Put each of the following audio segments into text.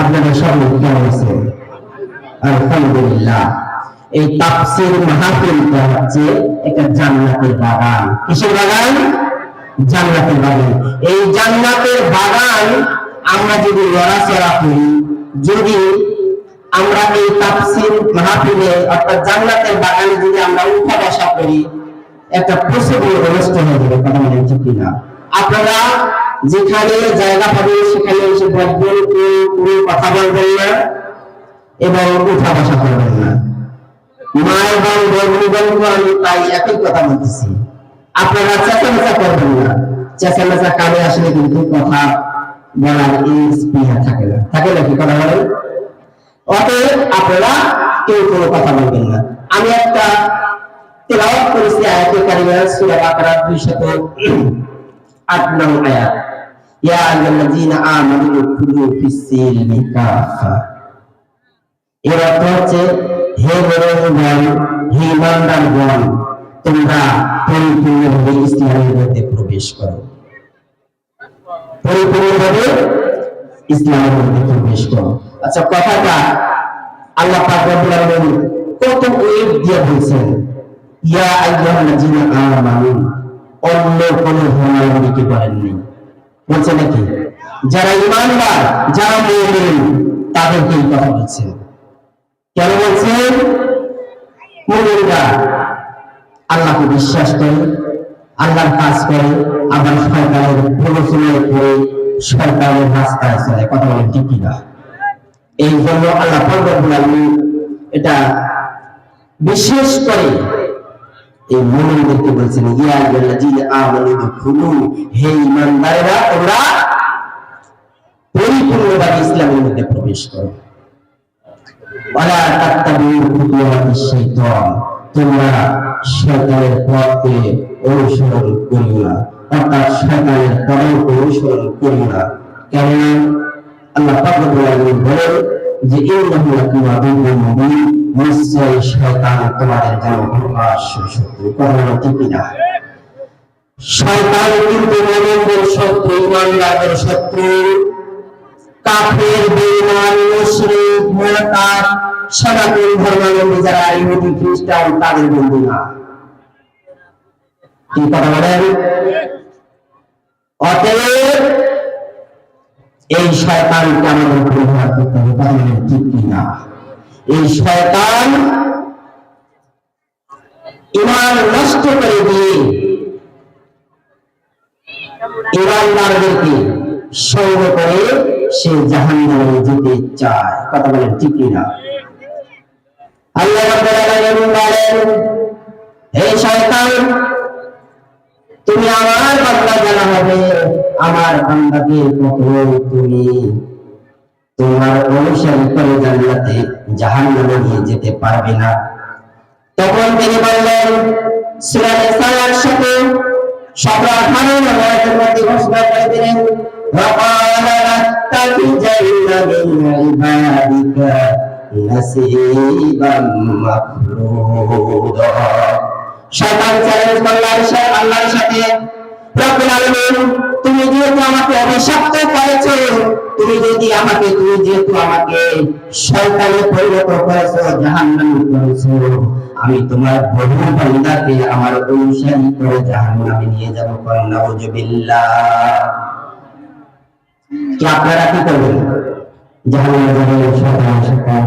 আপনাদের সবাই কেমন আছেন আলহামদুলিল্লাহ। এই তাফসীর মাহফিলটা হচ্ছে একটা জান্নাতের বাগান। কিসের বাগান? জান্নাতের বাগান। এই জান্নাতের বাগান আমরা যদি লড়াচড়া করি, যদি আমরা এই তাফসীর মাহফিলে অর্থাৎ জান্নাতের বাগানে যদি আমরা উঠা বসা করি, একটা প্রসিডিউর অনুষ্ঠ হয়ে যাবে, কথা মানে ঠিক কিনা? আপনারা যেখানে জায়গা পাবেন সেখানে এসে বসবেন কেউ কথা বলবেন না এবং উঠা বসা করবেন না। আমি তাই একই কথা বলতেছি। আপনারা করবেন না। আসলে কিন্তু কথা বলার স্পৃহা থাকে না। থাকে নাকি কথা বলেন? অতএব আপনারা কেউ কোনো কথা বলবেন না। আমি একটা তেলাওয়াত করেছি আয়াতে কারিমা সূরা বাকারা 208 নং আয়াত, ইয়া আইয়ুহাল্লাযীনা আমানু দুখুলু ফিস-সিলমি কাফা হচ্ছে, হে মুমিনগণ হে ইমানদারগণ তোমরা পরিপূর্ণভাবে ইসলামের মধ্যে প্রবেশ করো। পরিপূর্ণভাবে ইসলামের মধ্যে প্রবেশ করো। আচ্ছা কথাটা আল্লাহ পাক রব্বুল কত ওয়েব দিয়ে বলছেন, ইয়া আইয়ুহাল্লাযীনা আমানু অন্য কোন ধর্মাবলম্বীকে বলেননি বলছে নাকি? যারা ইমানদার, যারা মুমিন, তাদেরকে এই কথা বলছেন কেন বলছেন আল্লাহকে বিশ্বাস করে, আল্লাহর কাজ করে, আবার শয়তানের প্ররোচনায় পড়ে শয়তানের রাস্তায় চলে। কথা বলে ঠিক কিনা? এই জন্য আল্লাহ এটা বিশেষ করে এই মুমিনদেরকে বলছেন, ইয়া তোমরা পরিপূর্ণভাবে ইসলামের মধ্যে প্রবেশ করো। তোমরা পথকে অনুসরণ করিও না, অর্থাৎ শয়তানের কদমকে অনুসরণ করিও না। কেননা আল্লাহ যে আদুউম মুবিন নিশ্চয় শয়তান, তোমাদের জন্য প্রকাশ্য শয়তান কিন্তু মুমিনদের শত্রু ইমানদারদের শত্রু কাফের সনাতন ধর্মাবলম্বী যারা ইহুদি, খ্রিস্টান, তাদের বন্ধু না। কি কথা বলেন? অতএব এই শয়তানকে আমাদের পরিহার করতে হবে? কথা বলেন ঠিক কি না? এই শয়তান ইমান নষ্ট করে দিয়ে ইমানদারদেরকে সঙ্গ করে সে জাহান নামে যেতে চায়। কথা বলেন ঠিক কি না? আল্লাহ বলেন, হে শয়তান তুমি আমার বান্দা জানা হবে আমার বান্দাকে কখনো তুমি তোমার অনুসারী করে জান্নাতে জাহান্নামে নিয়ে যেতে পারবে না তখন তিনি বললেন সূরা নিসার সাথে সতেরো আঠারো নম্বরের মধ্যে ঘোষণা করে দিলেন وقال لاتخذن من عبادك نصيبا مفروضا তুমি যেহেতু আমাকে অভিশপ্ত করেছ, তুমি যদি আমাকে, তুমি যেহেতু আমাকে শয়তানে পরিণত করেছ, জাহান্নামে করেছ, আমি তোমার বহু বান্দাকে আমার অনুসারী করে জাহান্নামে নিয়ে যাব নাউজুবিল্লাহ। কি আপনারা কি করবেন? জাহান্নামে যাবেন, শয়তানের হ্যাঁ?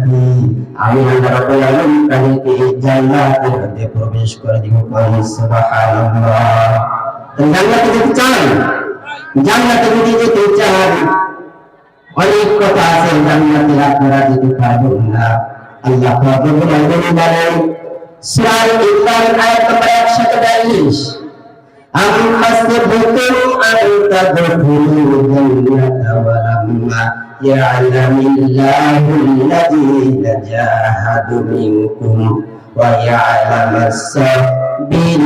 আমি আল্লাহ রাব্বুল আলামিন তাদেরকে জান্নাতের মধ্যে প্রবেশ করে দিব কোন সুবহানাল্লাহ তো জান্নাতে যেতে চান জান্নাতে যদি যেতে চান অনেক কথা আছে জান্নাতে আপনারা যেতে পারবেন না আল্লাহ রব্বুল আলামিন বলেন সূরা ইমরান আয়াত নম্বর 142 أم حسبتم أن تدخلوا الجنة ولما يعلم الله الذين جاهدوا منكم ويعلم الصابرين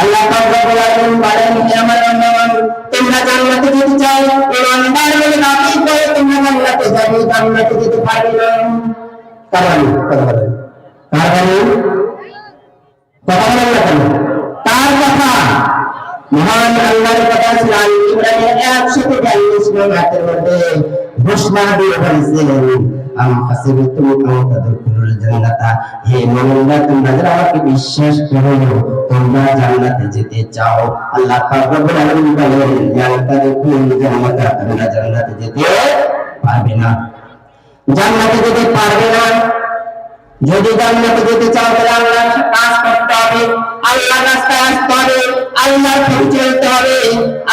আল্লাহ পাক রব্বুল আলামিন বলেন হে আমার বান্দাগণ তোমরা জান্নাতে যেতে চাও ইমানদার বলে নাকি করে তোমরা জান্নাতে যাবে জান্নাতে যেতে পারবে না কারণ কথা বলেন কারণ কথা বলেন না কেন তার কথা মহান আল্লাহর কথা সুরান ইমরানের একশো বিয়াল্লিশ নং মধ্যে ঘোষণা দিয়ে বলেছেন আম হাসিবতুম আন তাদখুলুল জান্নাতা হে মুমিনরা তোমরা যারা আমাকে বিশ্বাস করো তোমরা জান্নাতে যেতে চাও আল্লাহ পাক রব্বুল আলামিন বলেন জান্নাতে জান্নাতা তোমরা জান্নাতে যেতে পারবে না। জান্নাতে যেতে পারবে না যদি জান্নাতে যেতে চাও তাহলে আল্লাহর কাজ করতে হবে। আল্লাহর রাস্তায় আসতে হবে, আল্লাহর পথে চলতে হবে,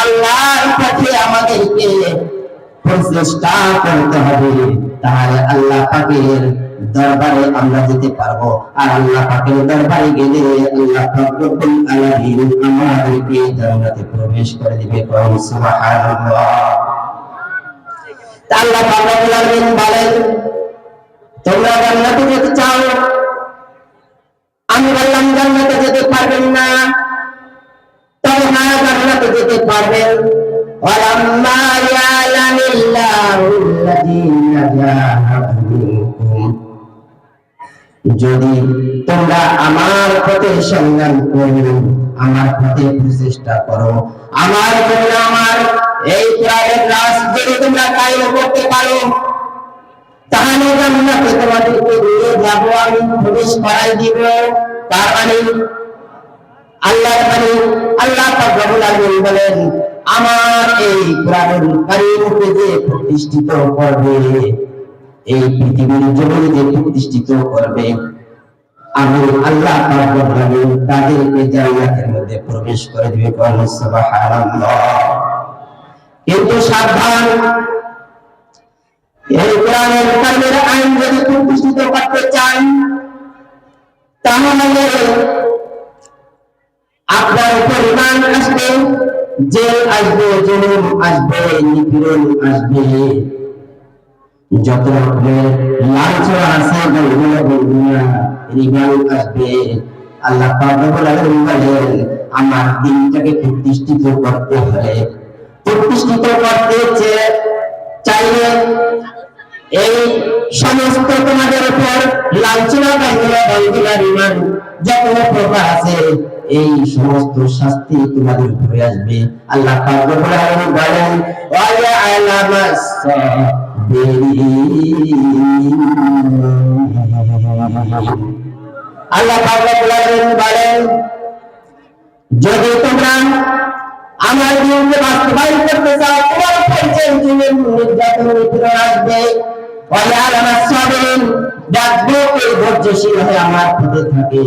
আল্লাহর পথে আমাদেরকে প্রচেষ্টা করতে হবে। তাহলে আল্লাহ পাকের দরবারে আমরা যেতে পারব। আর আল্লাহ পাকের দরবারে গেলে আল্লাহ পাক আলামিন আমাদেরকে জান্নাতে প্রবেশ করে দিবে। কম সুবহানাল্লাহ। আল্লাহ পাক রব্বুল আলামিন বলেন, তোমরা জান্নাতে যেতে চাও? পারবেন না। যদি তোমরা আমার পথে সংগ্রাম করো, আমার পথে প্রচেষ্টা করো, আমার জন্য আমার এই প্রাণের রাস যদি তোমরা কায়েম করতে পারো, তাহলে জান্নাতে তোমাদেরকে নিয়ে যাব, আমি প্রবেশ করাই দিব। তার মানে আল্লাহ আল্লাহ বলেন, আমার এই কোরআনুল কারীমকে যে প্রতিষ্ঠিত করবে, এই পৃথিবীর জমিনে যে প্রতিষ্ঠিত করবে, আমি আল্লাহ তাদেরকে জান্নাতের মধ্যে প্রবেশ করে দিবে কিন্তু সাবধান, এই কোরআনের কারণের আইন যদি প্রতিষ্ঠিত করতে চান, তাহলে আপনার উপর ইমান আসবে, জেল আসবে, জুলুম আসবে, নিপীড়ন আসবে। যত রকমের লাঞ্ছনা আছে বলগুলো আসবে। আল্লাহ পাক রব্বুল বলেন, আমার দিনটাকে প্রতিষ্ঠিত করতে হলে প্রতিষ্ঠিত করতে চাইলে এই সমস্ত তোমাদের উপর লাঞ্ছনা বাংলা বাংলা ইমান যত প্রকার আছে। এই সমস্ত শাস্তি তোমাদের উপরে আসবে। আল্লাহ পাক বলেন, ওয়া ইয়ালামাস আল্লাহ বলেন, যদি তোমরা আমার দিনকে বাস্তবায়ন করতে চাও, তোমার জীবন নির্যাতন, নিপীড়ন আসবে। আমার সাবেন দেখব এই ধৈর্যশীল হয়ে আমার পথে থাকে।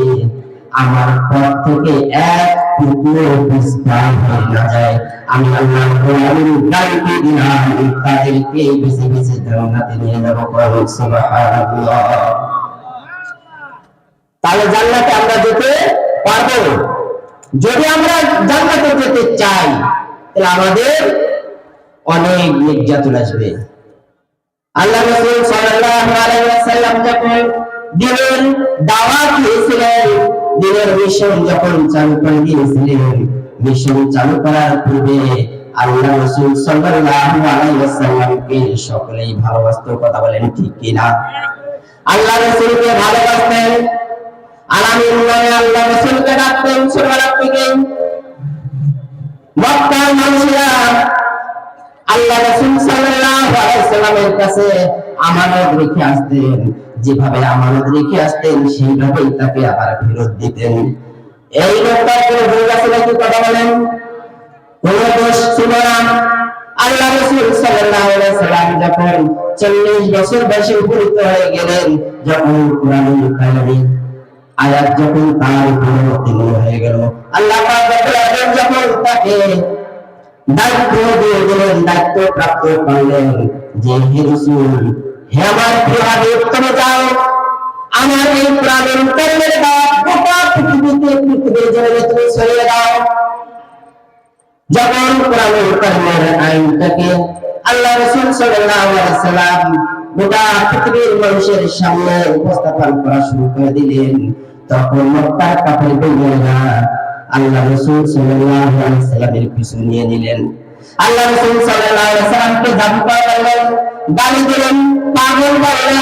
আমার পথ থেকে এক টুকরো বিস্তার হয়ে না যায়। আমি আল্লাহ কোরআনের গাইকে দিলাম তাদেরকে বেছে বেছে জান্নাতে নিয়ে যাব করুন সুবহানাল্লাহ। তাহলে জান্নাতে আমরা যেতে পারব? যদি আমরা জান্নাতে যেতে চাই, তাহলে আমাদের অনেক নির্যাতন আসবে। আল্লাহ রাসূল সাল্লাল্লাহু আলাইহি ওয়াসাল্লাম যখন দিনের দাওয়াত দিয়েছিলেন দিনের মিশন যখন চালু করে দিয়েছিলেন, মিশন চালু করার পূর্বে আল্লাহ রাসূল সাল্লাল্লাহু আলাইহি ওয়াসাল্লামকে সকলেই ভালোবাসতো, কথা বলেন ঠিক কিনা? আল্লাহ রাসূলকে ভালোবাসতেন। আলামিন নামে আল্লাহ রাসূলকে ডাকতেন ছোটবেলা থেকে। মক্কার মানুষেরা আল্লাহ রাসূল সাল্লাল্লাহু আলাইহি সাল্লামের কাছে আমানত রেখে আসতেন। যেভাবে আমানত রেখে আসতেন সেইভাবেই তাকে আবার ফেরত দিতেন। এই লোকটার কোনো ভুল আছে নাকি কথা বলেন? কোন দোষ ছিল না। আল্লাহ রাসূল সাল্লাল্লাহু আলাইহি সাল্লাম যখন 40 বছর বয়সে উপনীত হয়ে গেলেন, যখন কোরআনুল কারীম আয়াত যখন তার উপরে অবতীর্ণ হয়ে গেল, আল্লাহ পাক যখন তাকে দায়িত্ব দিয়ে দিলেন, দায়িত্ব প্রাপ্ত করলেন যে, হে রসুল মানুষের সামনে উপস্থাপন করা শুরু করে দিলেন। তখন মক্কার কাফের বেঈমানরা আল্লাহ রাসূল সাল্লাল্লাহু আলাইহি সাল্লামের পিছু নিয়ে নিলেন। আল্লাহ রাসূল সাল্লাল্লাহু আলাইহি সাল্লামকে দাবি করলেন গালি দিলেন, পাগল বললেন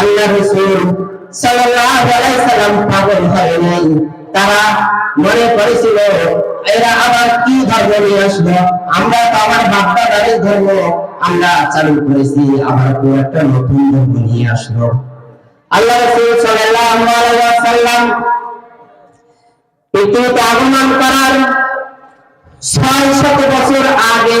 আল্লাহ রাসূল সাল্লাল্লাহু আলাইহি সাল্লাম পাগল হয় নাই তারা মনে করেছিল, এরা আবার কি ধর্ম নিয়ে আসলো? আমরা তো আমার বাপদাদারের ধর্ম। আমরা চালু করেছি, আবার কেউ একটা নতুন ধর্ম নিয়ে আসলো। আল্লাহ রাসূল সাল্লাল্লাহু আলাইহি ওয়াসাল্লাম পৃথিবীতে আগমন করার ছয় শত বছর আগে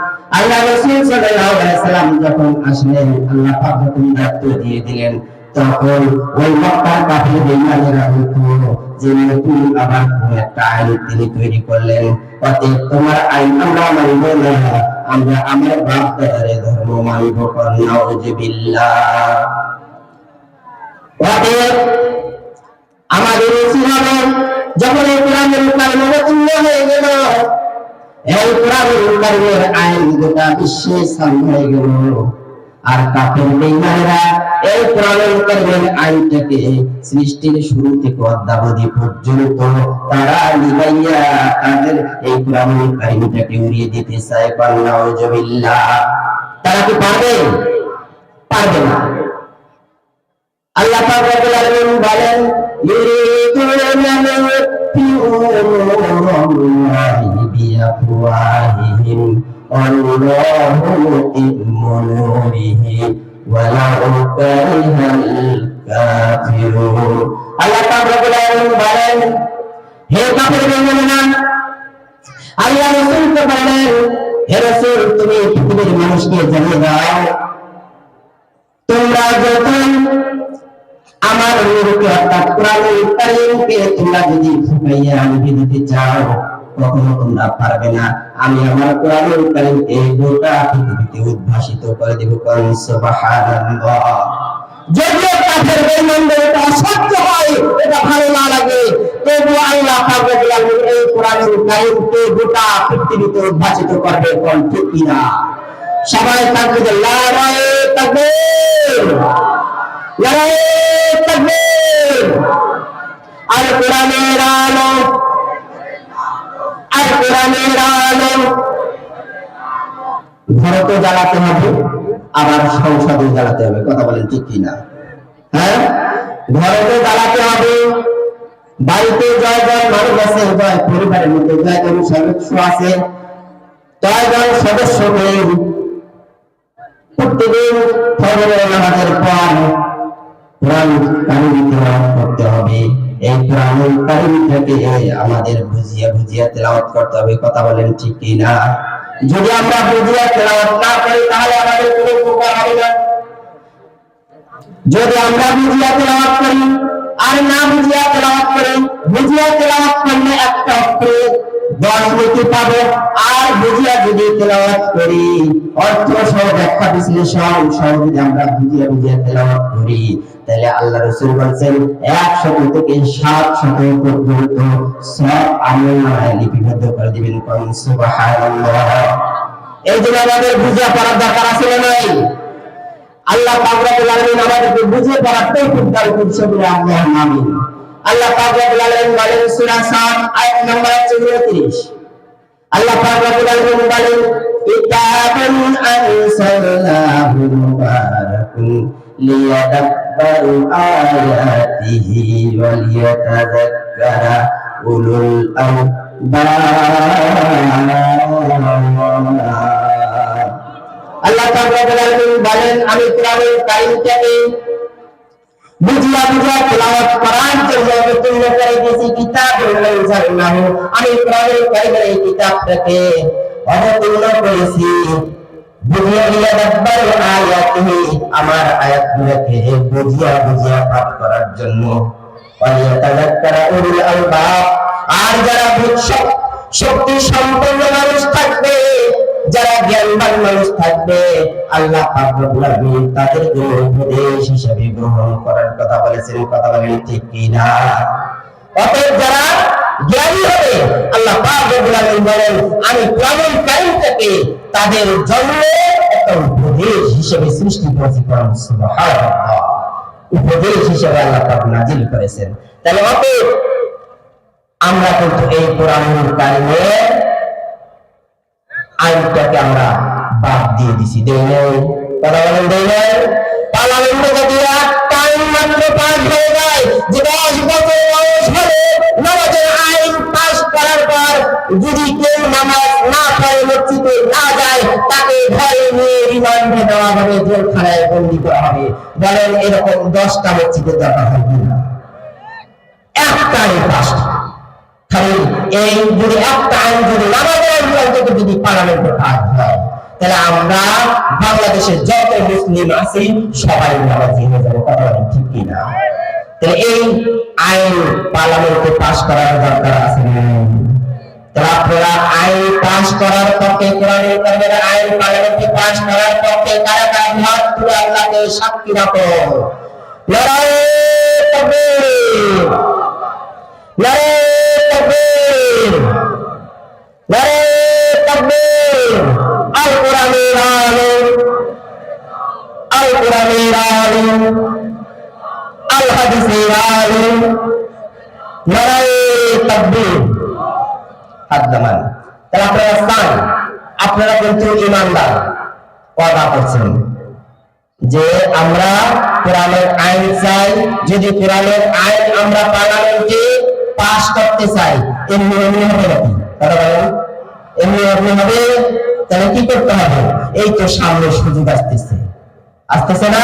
আল্লাহ রসুল সাল্লাল্লাহু আলাইহি সাল্লাম যখন আসলেন, আল্লাহ পাক যখন দায়িত্ব দিয়ে দিলেন, তখন ওই মক্কার কাফির বেঈমানেরা হইতো যে নতুন আবার একটা আইন তিনি তৈরি করলেন। অতএব তোমার আইন আমরা মানব না, আমরা আমার বাপ দাদারে ধর্ম মানব নাউজুবিল্লাহ অতএব আমাদের যখন এই কোরআনের কারণে অবতীর্ণ হয়ে গেল উড়িয়ে দিতে চায়। তারা কি পারবে? পারবে না। আল্লাহ বলেন বিআফওয়াহিহিম ওয়াল্লাহু মুতিম্মু নূরিহি ওয়ালাউ কারিহাল কাফিরুন আল্লাহ পাক রব্বুল আলামিন বলেন হে কাফির বেঈমানেরা আল্লাহ রাসূলকে বলেন, হে রাসূল, তুমি পৃথিবীর মানুষকে জানিয়ে দাও। তোমরা যখন আমার নূরকে অর্থাৎ কোরআনুল কারীমকে তোমরা যদি ফুকাইয়া আনবি দিতে চাও কখনো তোমরা পারবে না। আমি আমার কোরআনুল কারীমকে গোটা পৃথিবীতে উদ্ভাসিত করে দেব কোন সুবহানাল্লাহ। যদিও কাফের বেঈমানদের এটা অসহ্য হয়, এটা ভালো না লাগে তবু আল্লাহ পাক এই কোরআনুল কারীমকে গোটা পৃথিবীতে উদ্ভাসিত করবে, কোন কিনা? সবাই থাকবে যে নারায়ে তাকবীর নারায়ে তাকবীর আর কোরআনের আলো আর কোরআনের আলো ঘরে তো জ্বালাতে হবে, আবার সংসদে জ্বালাতে হবে, কথা বলেন ঠিক কিনা হ্যাঁ? ঘরে জ্বালাতে হবে, বাড়িতে জয় জয় মানুষ আছে, জয় পরিবারের মধ্যে, জয় জন সদস্য আছে, জয় জন সদস্যকে প্রত্যেকদিন ফজরের নামাজের পর কোরআন কাহিনী করতে হবে। এই কোরআনুল থেকে আমাদের বুঝিয়া বুঝিয়া তেলাওয়াত করতে হবে, কথা বলেন ঠিক কি না? যদি আমরা বুঝিয়া তেলাওয়াত না করি, তাহলে আমাদের কোনো উপকার হবে না। যদি আমরা বুঝিয়া তেলাওয়াত করি আর না বুঝিয়া তেলাওয়াত করি, বুঝিয়া তেলাওয়াত করলে একটা অক্ষরে দশ নেকি পাবো, আর বুঝিয়া যদি তেলাওয়াত করি, অর্থ সহ ব্যাখ্যা বিশ্লেষণ সহ যদি আমরা বুঝিয়া বুঝিয়া তেলাওয়াত করি তাহলে আল্লাহ রসুল বলছেন, এক একশত থেকে সাত শত পর্যন্ত সব আমল নামায় লিপিবদ্ধ করে দিবেন কোন সুবহানাল্লাহ। এই জন্য আমাদের পড়ার দরকার নাই? আল্লাহ আমাদেরকে বুঝিয়ে পড়ার তৌফিক দান করছে বলে আমিন। আল্লাহ পাক রব্বুল বলেন, সূরা 7 আয়াত নম্বর 34 আল্লাহ পাক বলেন মুবারাকুন লিয়াদাব্বারু আয়াতিহি ওয়া লিয়াতাযাক্কারা উলুল আলবাব আল্লাহ বলেন, আমি কোরআনুল কারীমটাকে বুঝিয়া বুঝিয়া তেলাওয়াত করার জন্য অবতীর্ণ করে দিয়েছি। কিতাব আমি কোরআনুল কারীমের এই কিতাবটাকে অবতীর্ণ করেছি। আমার আয়াতগুলোকে বুঝিয়া বুঝিয়া জন্য যারা আল্লাহ তাদের জন্য উপদেশ হিসেবে গ্রহণ করার কথা বলেছেন কথা বলেন ঠিক কি না অতএব যারা জ্ঞানী হবে আল্লাহ পাক বলেন আমি কারীম থেকে তাদের জন্য একটা উপদেশ হিসেবে সৃষ্টি করেছি উপদেশ হিসেবে আল্লাহ পাক নাজিল করেছেন। তাহলে অতএব আমরা কিন্তু এই কোরআনুল কারিমের আইনটাকে আমরা বাদ দিয়ে দিছি। দেই নাই? কথা বলেন, দেই নাই? মাত্র পাস হয়ে যায়, যে দশ বছর বয়স হলে, নামাজের আইন পাস করার পর যদি কেউ নামাজ না পড়ে মসজিদে না যায়, তাকে ঘরে নিয়ে রিমান্ডে দেওয়া হবে, জেলখানায় বন্দি করা হবে। বলেন, এরকম দশটা মসজিদের দরকার হয় কিনা? একটা আইন পাস খালি এই যদি একটা আইন যদি নামাজের আইন যদি পার্লামেন্টে পাস হয়, তাহলে আমরা বাংলাদেশের যত মুসলিম আছি সবাই নামাজি হয়ে যাব, কথা ঠিক কিনা? তাহলে এই আইন পার্লামেন্টে পাস করার দরকার আছে তাহলে আপনারা আইন করার পক্ষে কোরআনের কারিমের আইন পার্লামেন্টে পাস করার পক্ষে কারা কারা হাত তুলে আল্লাহকে সাক্ষী রাখো। লড়াই তাকবীর। নারে তাকবীর। নারে তাকবীর। আল কোরআনের আলিম। আল কোরআনের আলিম। আল হাদিসের আলিম নারে তাকবীর। হাত নামান তাহলে আপনারা স্থান আপনারা কিন্তু ইমানদার কথা করছেন। যে আমরা কোরআনের আইন চাই, যদি কোরআনের আইন আমরা পার্লামেন্টে পাস করতে চাই, এমনি এমনি হবে নাকি? এমনি এমনি হবে, তাহলে কি করতে হবে? এই তো সামনে সুযোগ আসতেছে। আসতেছে না?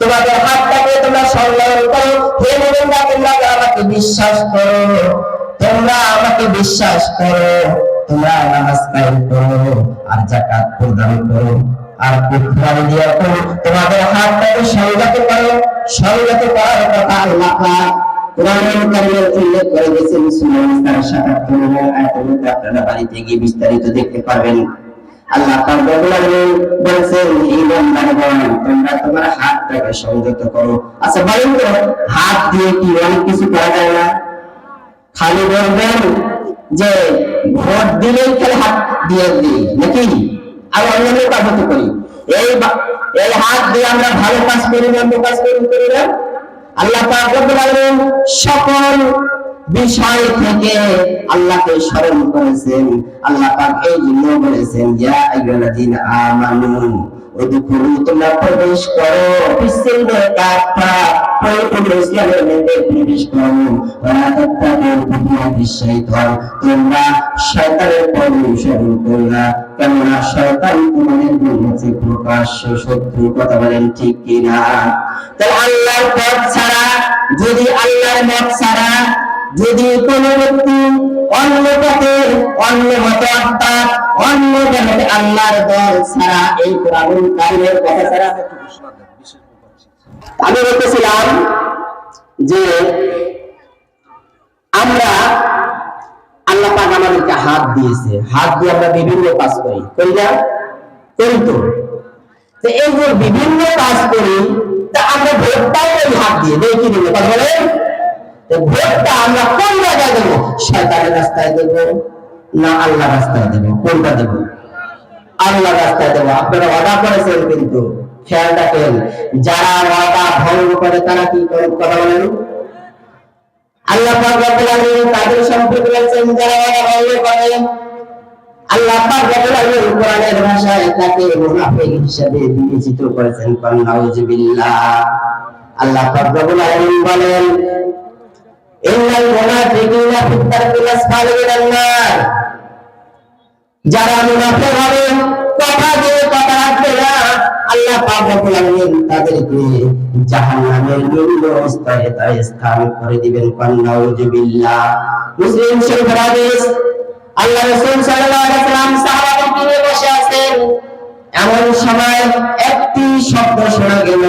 তোমাদের হাতটাকে তোমরা সংগ্রহ করো। হে মুমিনরা, তোমরা আমাকে বিশ্বাস করো, তোমরা আমাকে বিশ্বাস করো, তোমরা নামাজ কায়েম করো আর যাকাত প্রদান করো। আর কুফরান দিয়া করো, তোমাদের হাতটাকে সংযত করো। সংযত করার কথা আল্লাহ কোরআনুল কারীমের উল্লেখ করে গেছেন সূরা নিসার 77 নম্বর আপনারা বাড়িতে গিয়ে বিস্তারিত দেখতে পারবেন। আল্লাহ তোমরা হাতটাকে সংযত করো। আচ্ছা তো হাত দিয়ে কি অনেক কিছু করা যায় না? খালি বলবেন যে, ভোট দিলেই খালি হাত দিয়ে দিই, নাকি? আর অন্যান্য কাজ করি। এই এই হাত দিয়ে আমরা ভালো কাজ করি না কাজ করি করি না? আল্লাহ পাক রব্বুল আলামিন সকল বিষয় থেকে আল্লাহকে স্মরণ করেছেন। আল্লাহ পাক জন্য বলেছেন, ইয়া আইয়ুহাল্লাযীনা আমানু উদখুলু তোমরা প্রবেশ করো। বিসমিল্লাহ কাফা শত্রু কথা বলেন ঠিক কিনা? আল্লাহর পথ ছাড়া, যদি আল্লাহর মত ছাড়া যদি কোন ব্যক্তি অন্য পথে, অন্য মত অর্থাৎ অন্য ধর্মে আল্লাহর দল ছাড়া এই কোরআনুল কারিমের কথা ছাড়া আমি বলতেছিলাম যে আমরা আল্লাহ পাক আমাদেরকে হাত দিয়েছে। হাত দিয়ে আমরা বিভিন্ন কাজ করি। করি না? করি তো। তো এই যে বিভিন্ন কাজ করি, তা আমরা ভোটটাও ওই হাত দিয়ে। দেখি কথা বলেন? ভোটটা আমরা কোন জায়গায় দেবো? রাস্তায় না আল্লাহ রাস্তায় কোনটা আল্লাহ রাস্তায় আপনারা ওয়াদা করেছেন কিন্তু। খেয়াল রাখেন যারা ওয়াদা ভঙ্গ করে তারা কি করে? কথা বলেন। আল্লাহ তাদের সম্পর্কে যারা ওয়াদা ভঙ্গ করে, আল্লাহ কোরআনের ভাষায় তাকে মুনাফিক হিসেবে বিবেচিত করেছেন। আল্লাহ বলেন যারা মুনাফিক হবে, কথা দিয়ে কথা রাখবে না। আল্লাহ তাদেরকে স্থান করে দিবেন। মুসলিম আল্লাহ নিয়ে বসে আছেন। এমন সময় একটি শব্দ শোনা গেল।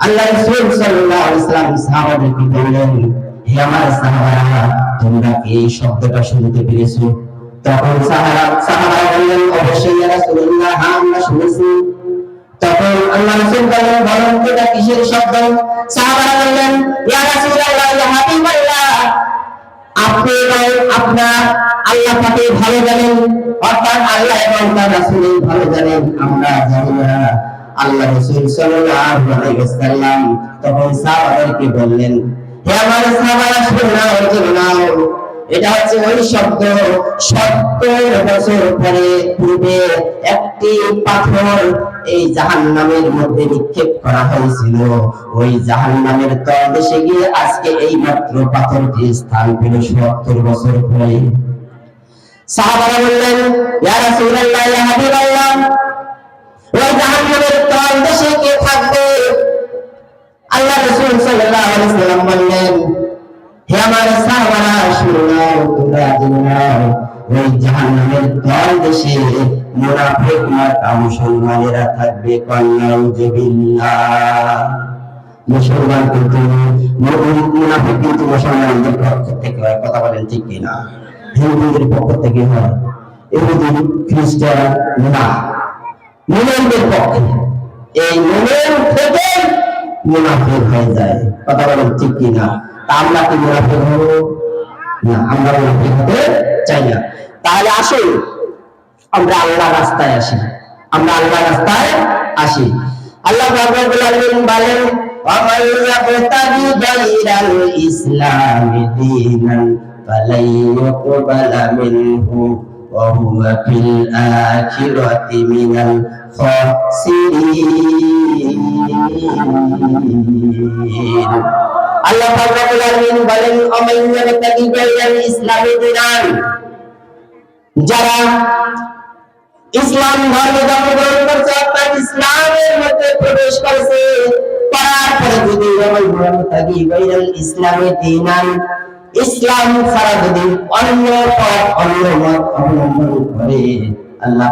আল্লাহ রাসূল সাল্লাল্লাহু আলাইহি হে আমার সাহাবারা, তোমরা কি এই শব্দটা শুনতে পেরেছ? তখন সাহারা সাহাবারা বললেন, অবশ্যই ইয়া রাসূলুল্লাহ হ্যাঁ আমরা শুনেছি। তখন আল্লাহ রাসূল বলেন বলেন, এটা কিসের শব্দ? সাহাবারা বললেন, ইয়া রাসূলুল্লাহ, ইয়া হাবিবাল্লাহ। আপনি আপনার আল্লাহ পাকে ভালো জানেন, অর্থাৎ আল্লাহ এবং তার রাসূলই ভালো জানেন, আমরা জানি না। আল্লাহ রাসূল সাল্লাল্লাহু আলাইহি ওয়াসাল্লাম তখন সাহাবাদেরকে বললেন এটা হচ্ছে ওই শব্দ। সত্তর বছর পরে পূর্বে একটি পাথর এই জাহান নামের মধ্যে নিক্ষেপ করা হয়েছিল। ওই জাহান নামের তলদেশে গিয়ে আজকে এই মাত্র পাথরটি স্থান পেল সত্তর বছর পরে। সাহাবারা বললেন, ইয়া রাসূলুল্লাহ, ইয়া হাবিবাল্লাহ, ওই জাহান নামের তলদেশে কে থাকবে? আল্লাহ রাসূল সাল্লাল্লাহু আলাইহি ওয়াসাল্লাম বললেন, হে আমার সাহাবারা তোমরা ওই জাহান্নামের তল দেশে মুনাফিক মুসলমানেরা থাকবে মুসলমান কিন্তু মুনাফিক কিন্তু মুসলমানদের পক্ষ থেকে হয়, কথা বলেন ঠিক কিনা হিন্দুদের পক্ষ থেকে হয়, ইহুদি, খ্রিস্টান না মুমিনদের পক্ষে। এই মুমিন থেকে মুনাফিক হয়ে যায় কথা বলেন ঠিক কিনা তা আমরা কি মুনাফিক হব না আমরা মুনাফিক হতে চাই না তাহলে আসুন আমরা আল্লাহ রাস্তায় আসি আমরা আল্লাহ রাস্তায় আসি আল্লাহ রাব্বুল আলামিন বলেন ومن يبتغي غير الإسلام دينا فلن يقبل منه وهو في الآخرة من الخاسرين আল্লাহ যারা ইসলাম ধর্ম জন্মগ্রহণ করছে, অর্থাৎ ইসলামের মধ্যে প্রবেশ করেছে করার পরে যদি ওমান ইয়াবতাগি গায়রাল ইসলামি দিনান, ইসলাম ছাড়া যদি অন্য পথ, অন্য মত অবলম্বন করে, আল্লাহ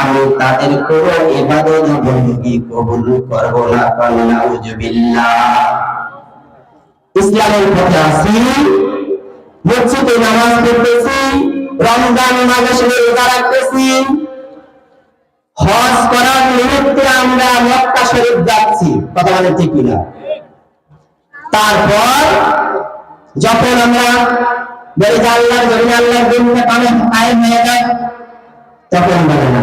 আমি তাদের কোনো ইবাদত বন্দী কবুল করব না কান্না উজবিল্লাহ ইসলামের পথে মসজিদে নামাজ পড়তেছি, রমজান মাসে রোজা রাখতেছি। হজ করার নিমিত্তে আমরা মক্কা শরীফ যাচ্ছি, কথা বলে ঠিক কিনা? তারপর যখন আমরা বলি কায়েম হয়ে যায়, তখন বলে না।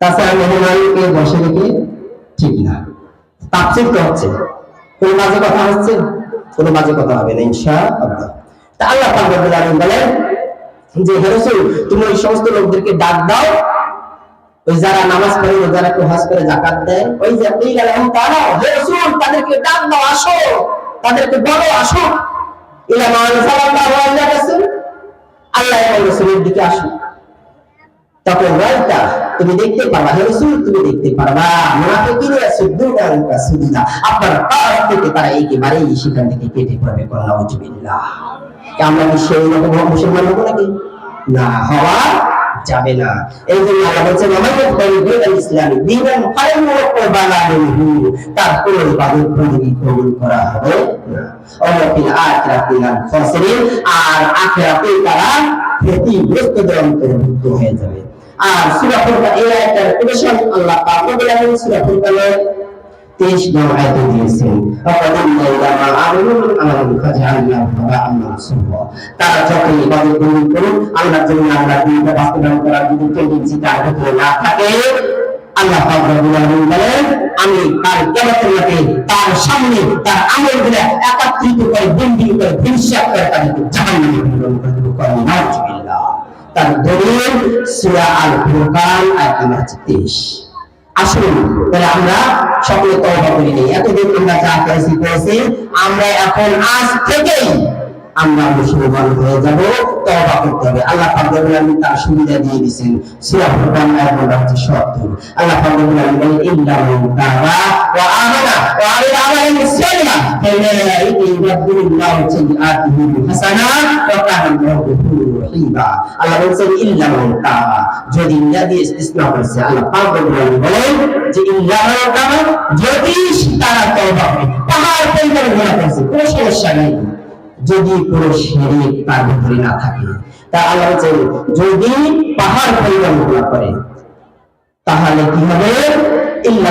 তাছাড়া বসে রেখে ঠিক না। তাপসির তো হচ্ছে, কোন বাজে কথা হচ্ছে? কোন বাজে কথা হবে না ইনশা আল্লাহ তা আল্লাহ বলেন যে, হে রাসূল, তুমি ওই সমস্ত লোকদেরকে ডাক দাও। ওই যারা নামাজ পড়ে যারা হজ করে জাকাত দেয়, ওই যে গেলাম তারা, হে রাসূল, তাদেরকে ডাক দাও, আসো। তাদেরকে বলো আসো আলাইহি আল্লাহ এবং দিকে আসো তখন রাইতা তুমি দেখতে পারবা, হে রসুল, তুমি দেখতে পারবা। মুনাফিকিরা আপনার পাশ থেকে তারা একেবারেই সেখান থেকে কেটে পড়বে উজবিল্লাহ। আমরা কি সেই রকম মুসলমান নাকি? না হওয়ার যাবে না। এই জন্য আল্লাহ বলছেন ইসলামী দিনান ফালাহু তার কবুল করা হবে না। অমফিল আখিরাতিল খাসিরিন, আর তারা ক্ষতিগ্রস্তদের অন্তর্ভুক্ত হয়ে যাবে। আর সূরা ফুরকান এই আয়াতের কোটেশন আল্লাহ পাক রব্বুল আলামিন সূরা ফুরকানের 23 নং আয়াতে দিয়েছেন অকাদিল্লা ইলা মা আমিলু মিন আমালিন ফাজআলনাহু হাবাআন মানসুরা তারা যত ইবাদত বন্দেগী করুন, আল্লাহর জন্য আল্লাহ দিনটা বাস্তবায়ন করার যদি টেন্ডেন্সি তার ভিতরে না থাকে, আল্লাহ পাক রব্বুল আলামিন বলেন, আমি তার কিয়ামতের মাঠে তার সামনে তার আমলগুলো একত্রিত করে বিন্ডিং করে হিসাব করে তাদেরকে জাহান্নামে প্রেরণ করে দেব করে নাউজুবিল্লাহ। তার দলিল সূরা আল ফুরকান আয়াত নাম্বার 23 আসুন, তাহলে আমরা সকলে তওবা করি নেই। এতদিন আমরা যা করেছি করেছি। আমরা এখন আজ থেকেই আমরা মুসলমান হয়ে যাব, তওবা করতে হবে। আল্লাহ পাক রব্বুল আলামিন তার সুবিধা দিয়ে দিয়েছেন। সূরা ফুরকান, আয়াত নাম্বার 70 আল্লাহ পাক রব্বুল আলামিন বলেন ইল্লা মান তাবা ওয়া আমানা ওয়া আমিলা আমালান সালিহান ফাউলাইকা ইউবাদদিলুল্লাহু সাইয়্যাতিহিম হাসানা ওয়া কানা আল্লাহু গফুরুর রহিমা আল্লাহ বলেন ইল্লা মান তাবা যদি দিয়ে ইসতিসনা তারা ভিতরে না থাকে তা আল্লাহ বলছেন যদি পাহাড় পরিমাণ করে তাহলে কি হবে ইল্লা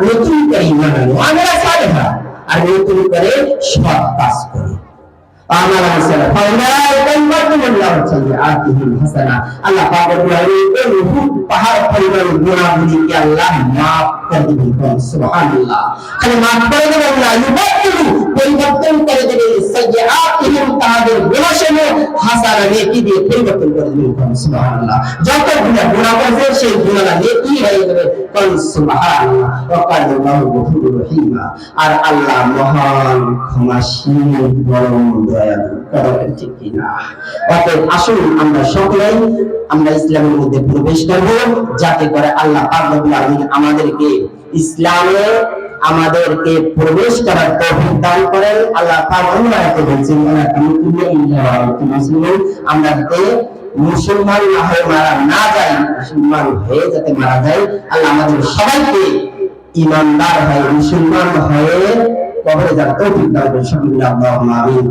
নতুন করে আনো আমরা সালেহা আর নতুন করে সৎ কাজ করে। আমার আসলে ফাউলাইকা ইউবাদদিলুল্লাহু সাইয়্যাতিহিম হাসানা আল্লাহ পাক এই রূপ পাহাড় পরিমাণ গুনাহগুলিকে আল্লাহ maaf করে দিবেন সুবহানাল্লাহ। খালি maaf করে দেবেন না, ইউবাদদিলু হাসানা আর আল্লাহ মহান, ক্ষমাশীল পরম আল্লাহ আমাদেরকে ইসলামে আমাদেরকে প্রবেশ করার তৌফিক দান করেন। আল্লাহ আমরা মুসলমান না হয়ে মারা না যাই মুসলমান হয়ে যাতে মারা যায় আল্লাহ আমাদের সবাইকে ইমানদার হয়ে, মুসলমান হয়ে কবরে যার তৌফিক দান আল্লাহুম্মা আমিন